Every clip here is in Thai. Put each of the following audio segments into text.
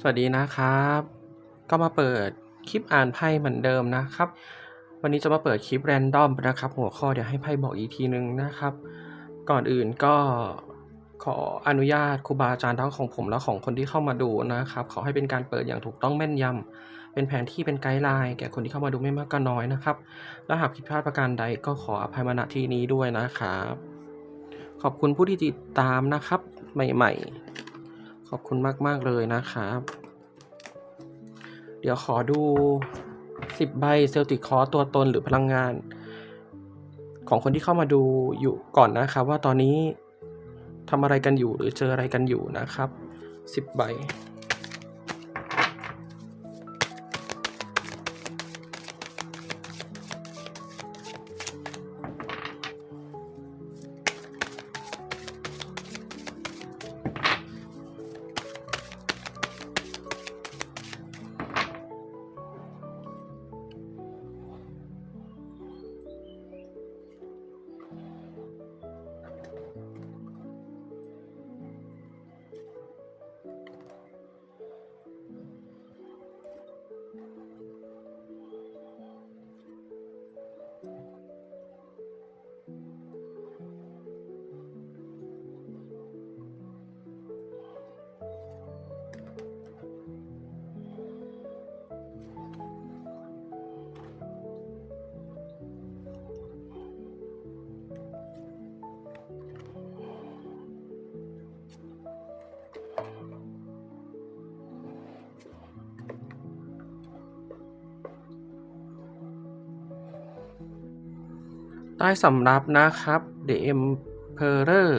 สวัสดีนะครับ ก็มาเปิดคลิปอ่านไพ่เหมือนเดิมนะครับ วันนี้จะมาเปิดคลิปแรนดอมนะครับ หัวข้อเดี๋ยวให้ไพ่บอกอีกทีนึงนะครับ ก่อนอื่นก็ขออนุญาตครูบาอาจารย์ทั้งของผมและของคนที่เข้ามาดูนะครับ ขอให้เป็นการเปิดอย่างถูกต้องแม่นยำเป็นแผนที่เป็นไกด์ไลน์แก่คนที่เข้ามาดูไม่มากก็น้อยนะครับ และหากผิดพลาดประการใดก็ขออภัยมาณที่นี้ด้วยนะครับ ขอบคุณผู้ที่ติดตามนะครับ ใหม่ ๆ ขอบคุณมาก ๆ เลยนะครับ เดี๋ยวขอดู 10 ใบเซลติคอตัวตนหรือพลังงาน ของคนที่เข้ามาดูอยู่ก่อนนะครับ ว่าตอนนี้ทำอะไรกันอยู่หรือเจออะไรกันอยู่นะครับ 10 ใบ ใต้สำรับนะครับ The Emperor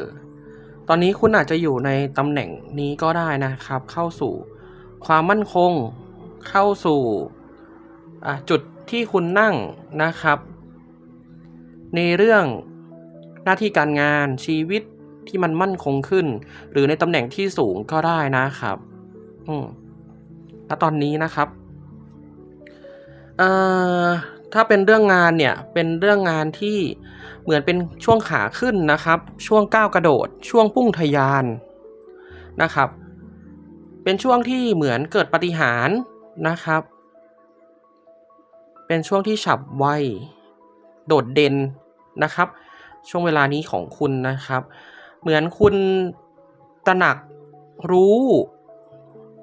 ตอนนี้คุณอาจจะอยู่ในตำแหน่งนี้ก็ได้นะครับ เข้าสู่ความมั่นคง เข้าสู่จุดที่คุณนั่งนะครับ ในเรื่องหน้าที่การงานชีวิตที่มันมั่นคงขึ้น หรือในตำแหน่งที่สูงก็ได้นะครับ อืมและตอนนี้นะครับ เอ่อ ถ้าเป็นเรื่องงานเนี่ยเป็นเรื่องงานที่เหมือนเป็นช่วงขาขึ้นนะครับ ช่วงก้าวกระโดด ช่วงพุ่งทะยานนะครับ เป็นช่วงที่เหมือนเกิดปาฏิหารย์นะครับ เป็นช่วงที่ฉับไวโดดเด่นนะครับ ช่วงเวลานี้ของคุณนะครับ เหมือนคุณตระหนักรู้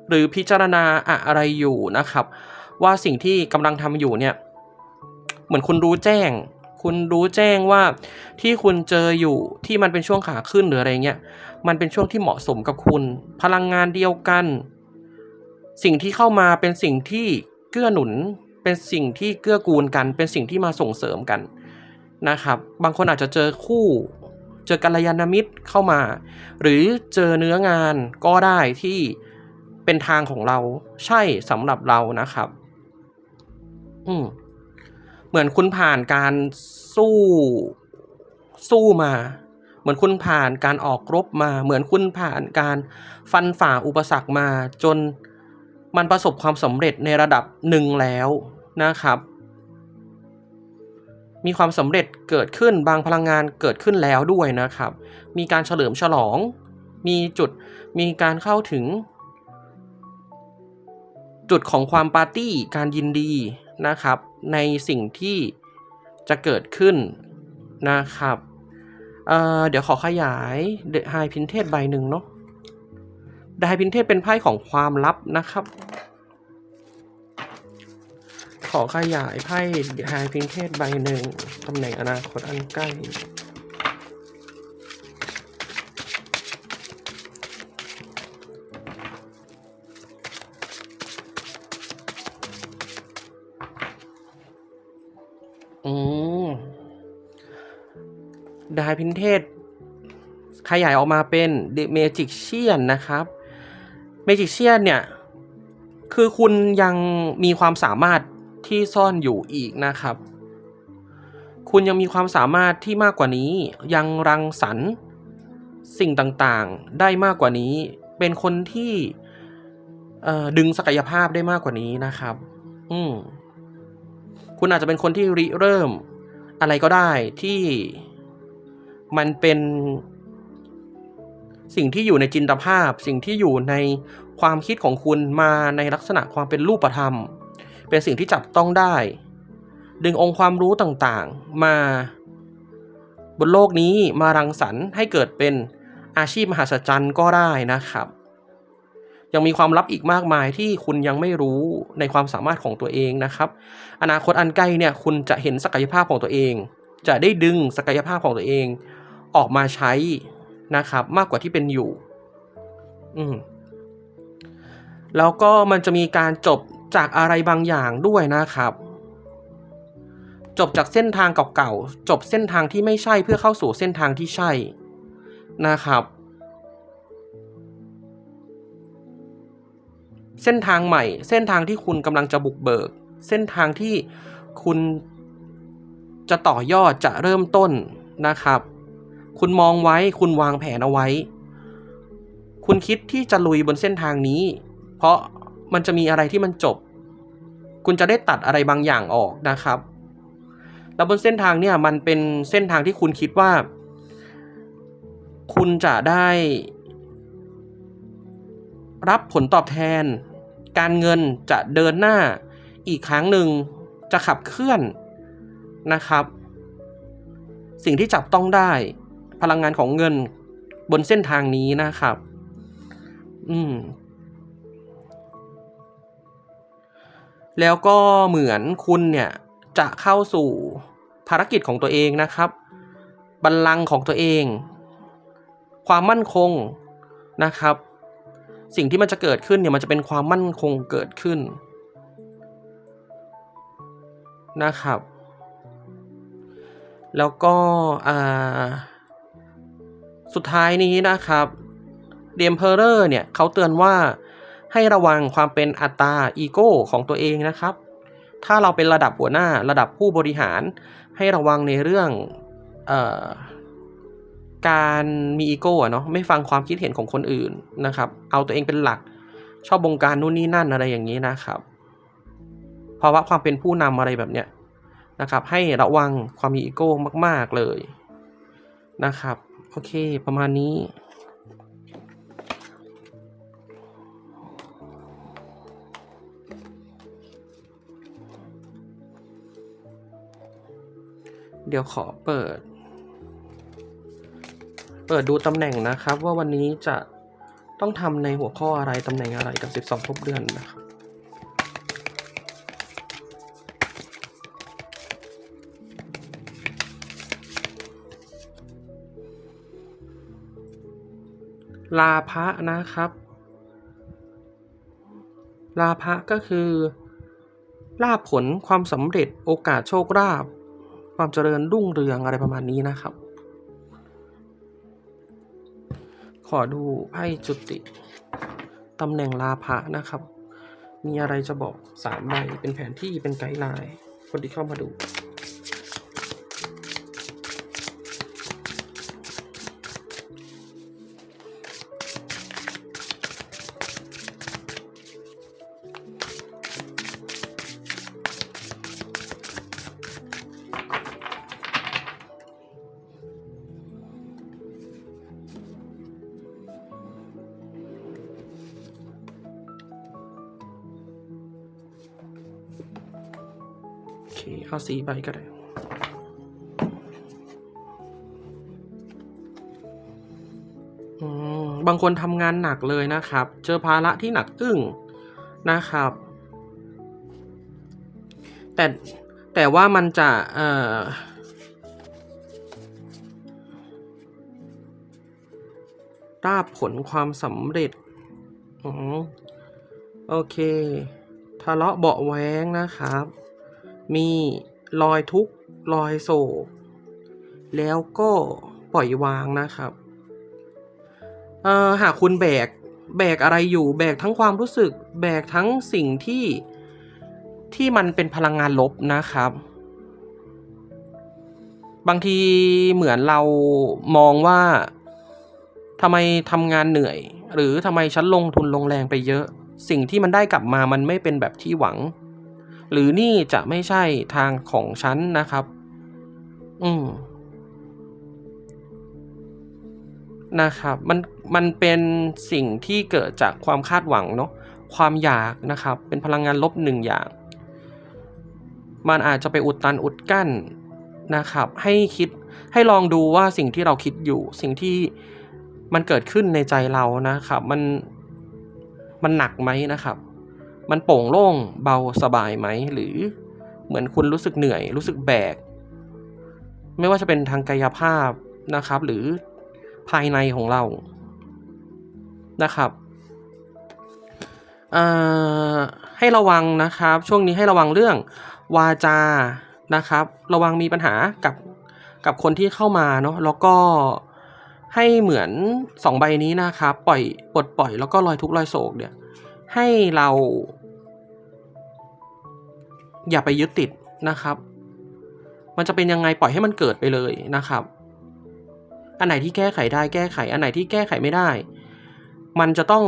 หรือพิจารณาอะไรอยู่นะครับ ว่าสิ่งที่กำลังทำอยู่เนี่ย เหมือนคุณรู้แจ้ง คุณรู้แจ้งว่าที่คุณเจออยู่ที่มันเป็นช่วงขาขึ้นหรืออะไรเงี้ยมันเป็นช่วงที่เหมาะสมกับคุณ พลังงานเดียวกัน สิ่งที่เข้ามาเป็นสิ่งที่เกื้อหนุน เป็นสิ่งที่เกื้อกูลกัน เป็นสิ่งที่มาส่งเสริมกันนะครับ บางคนอาจจะเจอคู่เจอกัลยาณมิตรเข้ามา หรือเจอเนื้องานก็ได้ที่เป็นทางของเราใช่สำหรับเรานะครับ อืม เหมือนคุณผ่านการสู้สู้มา เหมือนคุณผ่านการออกรบมา เหมือนคุณผ่านการฟันฝ่าอุปสรรคมา จนมันประสบความสำเร็จในระดับหนึ่งแล้วนะครับ มีความสำเร็จเกิดขึ้นบางพลังงานเกิดขึ้นแล้วด้วยนะครับ มีการเฉลิมฉลอง มีจุดมีการเข้าถึง จุดของความปาร์ตี้การยินดีนะครับ ในสิ่งที่จะเกิดขึ้นนะครับเเดี๋ยวขอขยายเดอะไฮพินเทสใบหนึ่งเนาะเดอะไฮพินเทสเป็นไพ่ของความลับนะครับ ขอขยายไพ่เดอะไฮพินเทสใบหนึ่งตำแหน่งอนาคตอันใกล้ อืมดายพินเทศ ขยายออกมาเป็น The Magician นะครับ Magician เนี่ย คือคุณยังมีความสามารถที่ซ่อนอยู่อีกนะครับ คุณยังมีความสามารถที่มากกว่านี้ ยังรังสรรค์สิ่งต่างๆ ได้มากกว่านี้ เป็นคนที่ดึงศักยภาพได้มากกว่านี้นะครับ อืม คุณอาจจะเป็นคนที่ริเริ่มอะไรก็ได้ที่มันเป็นสิ่งที่อยู่ในจินตภาพ สิ่งที่อยู่ในความคิดของคุณมาในลักษณะความเป็นรูปธรรม เป็นสิ่งที่จับต้องได้ ดึงองค์ความรู้ต่างๆ มาบนโลกนี้มารังสรรค์ให้เกิดเป็นอาชีพมหัศจรรย์ก็ได้นะครับ ยังมีความลับอีกมากมายที่คุณยังไม่รู้ในความสามารถของตัวเองนะครับ อนาคตอันใกล้เนี่ยคุณจะเห็นศักยภาพของตัวเอง จะได้ดึงศักยภาพของตัวเอง ออกมาใช้นะครับ มากกว่าที่เป็นอยู่ อืมแล้วก็มันจะมีการจบจากอะไรบางอย่างด้วยนะครับ จบจากเส้นทางเก่าๆจบเส้นทางที่ไม่ใช่เพื่อเข้าสู่เส้นทางที่ใช่นะครับ เส้นทางใหม่ เส้นทางที่คุณกำลังจะบุกเบิก เส้นทางที่คุณจะต่อยอดจะเริ่มต้นนะครับ คุณมองไว้คุณวางแผนเอาไว้ คุณคิดที่จะลุยบนเส้นทางนี้ เพราะมันจะมีอะไรที่มันจบ คุณจะได้ตัดอะไรบางอย่างออกนะครับ แล้วบนเส้นทางเนี่ยมันเป็นเส้นทางที่คุณคิดว่า คุณจะได้ รับผลตอบแทน การเงินจะเดินหน้าอีกครั้งหนึ่งจะขับเคลื่อนนะครับ สิ่งที่จับต้องได้ พลังงานของเงินบนเส้นทางนี้นะครับ อืม แล้วก็เหมือนคุณเนี่ยจะเข้าสู่ภารกิจของตัวเองนะครับ บัลลังก์ของตัวเอง ความมั่นคงนะครับ สิ่งที่มันจะเกิดขึ้นเนี่ยมันจะเป็นความมั่นคงเกิดขึ้นนะครับ แล้วก็สุดท้ายนี้นะครับเดมเพอร์เนี่ยเขาเตือนว่าให้ระวังความเป็นอัตตาอีโก้ของตัวเองนะครับ ถ้าเราเป็นระดับหัวหน้าระดับผู้บริหารให้ระวังในเรื่องอ การมีอีโก้อะเนาะไม่ฟังความคิดเห็นของคนอื่นนะครับ เอาตัวเองเป็นหลัก ชอบบงการนู่นนี่นั่นอะไรอย่างนี้นะครับภาวะความเป็นผู้นำอะไรแบบเนี้ยนะครับ ให้ระวังความมีอีโก้มาก ๆเลยนะครับโอเค ประมาณนี้เดี๋ยวขอเปิด เปิดดูตำแหน่งนะครับ ว่าวันนี้จะต้องทำในหัวข้ออะไรตำแหน่งอะไรกับ 12 ทบเดือนนะครับลาภะนะครับ ลาภะก็คือลาผลความสำเร็จโอกาสโชคลาภความเจริญรุ่งเรืองอะไรประมาณนี้นะครับ อดูไพ่จุติตำแหน่งลาภะนะครับ มีอะไรจะบอกสามใบเป็นแผนที่เป็นไกด์ไลน์คนที่เข้ามาดู สีใบก็ได้อืมบางคนทำงานหนักเลยนะครับ เจอภาระที่หนักอึ้งนะครับ แต่แต่ว่ามันจะเอ่อราบผลความสำเร็จอโอเค ทะเลาะเบาแว้งนะครับ มี รอยทุกข์รอยโศกแล้วก็ปล่อยวางนะครับเอ่อหากคุณแบกแบกอะไรอยู่แบกทั้งความรู้สึก แบกทั้งสิ่งที่ที่มันเป็นพลังงานลบนะครับ บางทีเหมือนเรามองว่าทำไมทำงานเหนื่อย หรือทำไมฉันลงทุนลงแรงไปเยอะ สิ่งที่มันได้กลับมามันไม่เป็นแบบที่หวัง หรือนี่จะไม่ใช่ทางของฉันนะครับ อืมนะครับมันมันเป็นสิ่งที่เกิดจากความคาดหวังเนาะความอยากนะครับ เป็นพลังงานลบหนึ่งอย่าง มันอาจจะไปอุดตันอุดกั้นนะครับ ให้คิดให้ลองดูว่าสิ่งที่เราคิดอยู่ สิ่งที่มันเกิดขึ้นในใจเรานะครับ มันมันหนักไหมนะครับ มันโปร่งโล่งเบาสบายไหม หรือเหมือนคุณรู้สึกเหนื่อย รู้สึกแบก ไม่ว่าจะเป็นทางกายภาพนะครับ หรือภายในของเรานะครับให้ระวังนะครับ ช่วงนี้ให้ระวังเรื่องวาจานะครับ ระวังมีปัญหากับกับคนที่เข้ามาเนาะแล้วก็ให้เหมือนสองใบนี้นะครับ ปล่อยปลดปล่อยแล้วก็ลอยทุกลอยโศกเนี่ย ให้เราอย่าไปยึดติดนะครับ มันจะเป็นยังไงปล่อยให้มันเกิดไปเลยนะครับ อันไหนที่แก้ไขได้แก้ไข อันไหนที่แก้ไขไม่ได้ มันจะต้อง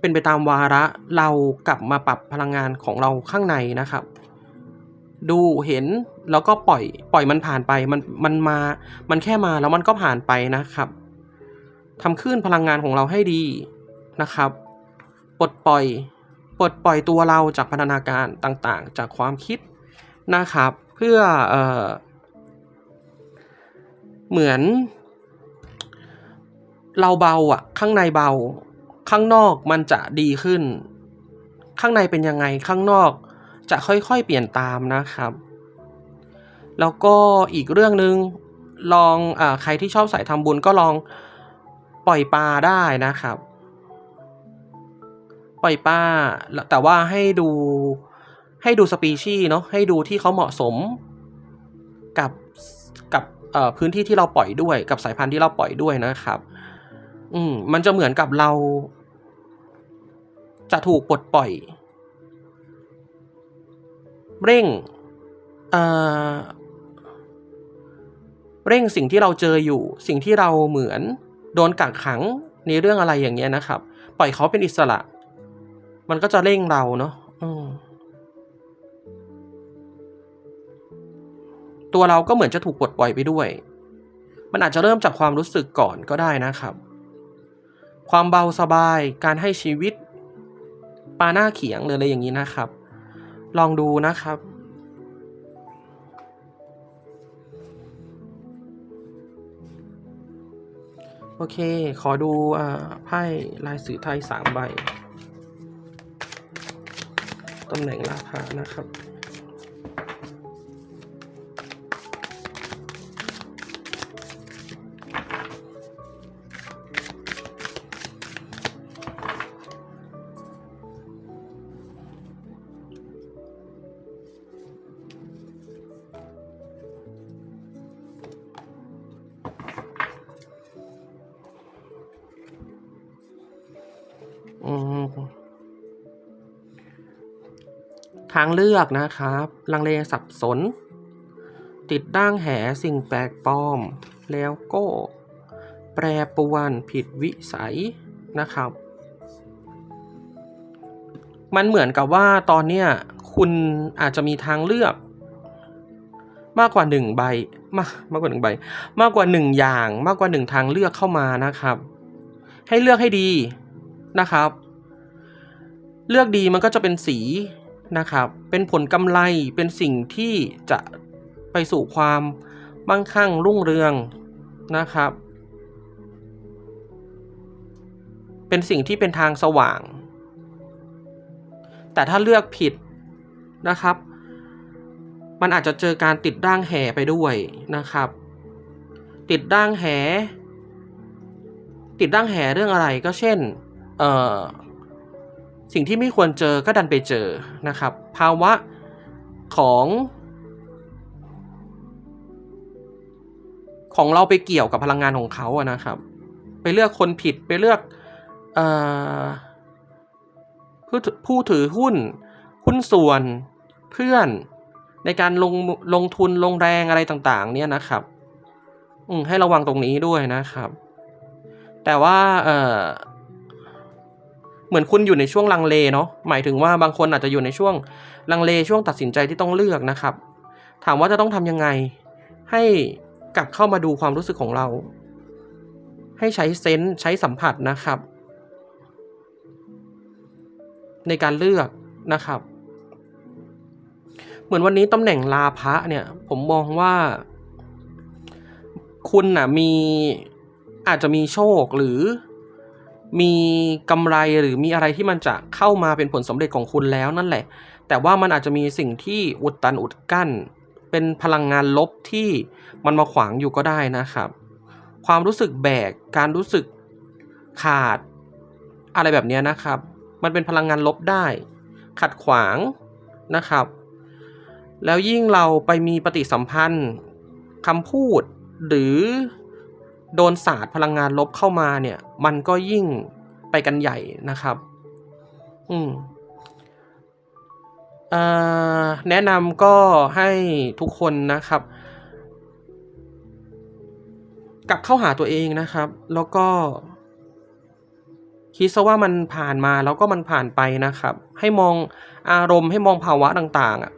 เป็นไปตามวาระ เรากลับมาปรับพลังงานของเราข้างในนะครับ ดูเห็นแล้วก็ปล่อย ปล่อยมันผ่านไป มัน มันมา มันแค่มาแล้วมันก็ผ่านไปนะครับทำขึ้นพลังงานของเราให้ดีนะครับ ลดปล่อยปลดปล่อยตัวเราจากพัฒนาการต่างๆ จากความคิดนะครับ เพื่อเออเหมือน เราเบาอะข้างในเบา ข้างนอกมันจะดีขึ้น ข้างในเป็นยังไงข้างนอกจะค่อยๆเปลี่ยนตามนะครับ แล้วก็อีกเรื่องหนึ่งลองอใครที่ชอบสายทำบุญก็ลองปล่อยปลาได้นะครับ ปล่อยปลาแต่ว่าให้ดูให้ดูสปีชีส์เนาะให้ดูที่เขาเหมาะสมกับกับพื้นที่ที่เราปล่อยด้วยกับสายพันธุ์ที่เราปล่อยด้วยนะครับ อืมมันจะเหมือนกับเรา จะถูกปลดปล่อย เร่งเอ่อเร่งสิ่งที่เราเจออยู่ สิ่งที่เราเหมือนโดนกักขังในเรื่องอะไรอย่างเงี้ยนะครับ ปล่อยเขาเป็นอิสระ มันก็จะเร่งเราเนาะตัวเราก็เหมือนจะถูกปลดปล่อยไปด้วย มันอาจจะเริ่มจากความรู้สึกก่อนก็ได้นะครับ ความเบาสบาย การให้ชีวิตปลาหน้าเขียงหรืออะไรอย่างนี้นะครับ ลองดูนะครับโอเค ขอดูอ่าไพ่ลายสื่อไทยสามใบ ตำแหน่งราคานะครับ ทางเลือกนะครับ ลังเลสับสน ติดด่างแหสิ่งแปลกปลอม แล้วก็ แปรปวนผิดวิสัยนะครับ มันเหมือนกับว่าตอนเนี้ยคุณอาจจะมีทางเลือก มากกว่าหนึ่งใบมากมากกว่าหนึ่งใบ มากกว่าหนึ่งอย่างมากกว่าหนึ่งทางเลือกเข้ามานะครับ ให้เลือกให้ดีนะครับ เลือกดีมันก็จะเป็นสี นะครับ เป็นผลกำไรเป็นสิ่งที่จะไปสู่ความมั่งคั่งรุ่งเรืองนะครับ เป็นสิ่งที่เป็นทางสว่าง แต่ถ้าเลือกผิดนะครับ มันอาจจะเจอการติดด่างแหไปด้วยนะครับ ติดด่างแห ติดด่างแหเรื่องอะไรก็เช่น เอ่อ สิ่งที่ไม่ควรเจอก็ดันไปเจอนะครับ ภาวะของของเราไปเกี่ยวกับพลังงานของเขาอะนะครับ ไปเลือกคนผิดไปเลือกอผู้ถือผู้ถือหุ้น หุ้นส่วนเพื่อนในการลงลงทุนลงแรงอะไรต่างๆ เนี่ยนะครับ อืให้ระวังตรงนี้ด้วยนะครับ แต่ว่าเอ เหมือนคุณอยู่ในช่วงลังเลเนาะหมายถึงว่าบางคนอาจจะอยู่ในช่วงลังเลช่วงตัดสินใจที่ต้องเลือกนะครับ ถามว่าจะต้องทำยังไง ให้กลับเข้ามาดูความรู้สึกของเรา ให้ใช้เซนส์ใช้สัมผัสนะครับ ในการเลือกนะครับ เหมือนวันนี้ตำแหน่งลาภะเนี่ย ผมมองว่า คุณน่ะมีอาจจะมีโชคหรือ มีกำไรหรือมีอะไรที่มันจะเข้ามาเป็นผลสำเร็จของคุณแล้วนั่นแหละ แต่ว่ามันอาจจะมีสิ่งที่อุดตันอุดกั้น เป็นพลังงานลบที่มันมาขวางอยู่ก็ได้นะครับ ความรู้สึกแบก การรู้สึกขาด อะไรแบบนี้นะครับ มันเป็นพลังงานลบได้ ขัดขวางนะครับ แล้วยิ่งเราไปมีปฏิสัมพันธ์คำพูดหรือ โดนศาสตร์พลังงานลบเข้ามาเนี่ย มันก็ยิ่งไปกันใหญ่นะครับ อืมแนะนำก็ให้ทุกคนนะครับ กลับเข้าหาตัวเองนะครับ แล้วก็ คิดซะว่ามันผ่านมาแล้วก็มันผ่านไปนะครับ ให้มองอารมณ์ให้มองภาวะต่างๆอะ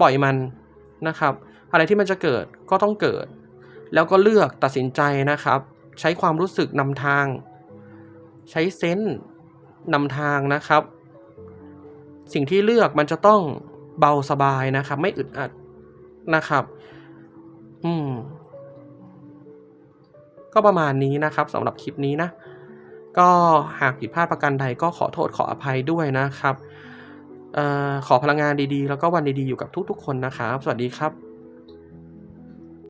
ปล่อยมันนะครับ อะไรที่มันจะเกิดก็ต้องเกิด แล้วก็เลือกตัดสินใจนะครับ ใช้ความรู้สึกนำทาง ใช้เซนส์นำทางนะครับ สิ่งที่เลือกมันจะต้องเบาสบายนะครับ ไม่อึดอัดนะครับ อืม ก็ประมาณนี้นะครับสำหรับคลิปนี้นะ ก็หากผิดพลาดประการใดก็ขอโทษขออภัยด้วยนะครับออขอพลังงานดีๆ แล้วก็วันดีๆ อยู่กับทุกๆ คนนะครับ สวัสดีครับ